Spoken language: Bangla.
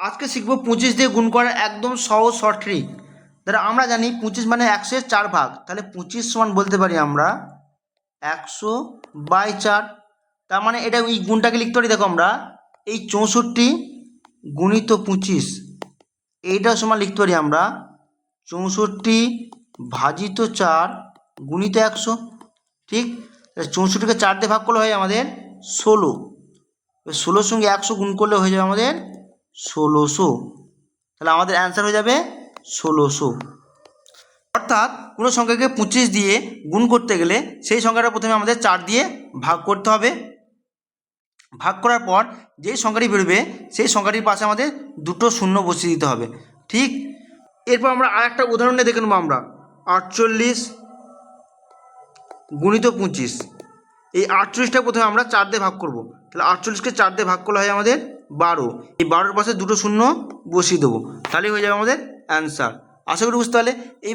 আজকে শিখব পঁচিশ দিয়ে গুণ করার একদম সহজ শর্ট ট্রিক ধরো আমরা জানি পঁচিশ মানে একশোর চার ভাগ। তাহলে পঁচিশ সমান বলতে পারি আমরা একশো বাই চার। তার মানে এটা এই গুণটাকে লিখতে পারি, দেখো আমরা, এই চৌষট্টি গুণিত পঁচিশ এইটা সমান লিখতে পারি আমরা চৌষট্টি ভাজিত চার গুণিত একশো। ঠিক? তাহলে চৌষট্টিকে চার দিয়ে ভাগ করলে হয় আমাদের ষোলো। ষোলোর সঙ্গে একশো গুণ করলে হয়ে যাবে আমাদের ষোলোশো। তাহলে আমাদের অ্যান্সার হয়ে যাবে ষোলোশো। অর্থাৎ কোনো সংখ্যাকে পঁচিশ দিয়ে গুণ করতে গেলে সেই সংখ্যাটা প্রথমে আমাদের চার দিয়ে ভাগ করতে হবে। ভাগ করার পর যেই সংখ্যাটি বেরোবে, সেই সংখ্যাটির পাশে আমাদের দুটো শূন্য বসিয়ে দিতে হবে। ঠিক? এরপর আমরা আর একটা উদাহরণ দেখে নেব আমরা। আটচল্লিশ গুণিত পঁচিশ। এই আটচল্লিশটা প্রথমে আমরা চার দিয়ে ভাগ করব। তাহলে আটচল্লিশকে চার দিয়ে ভাগ করলে হয় আমাদের বারো। এই বারোর পাশে দুটো শূন্য বসিয়ে দেবো। তাহলেই হয়ে যাবে আমাদের অ্যান্সার আশা করি বুঝতে পারলে। এইভাবে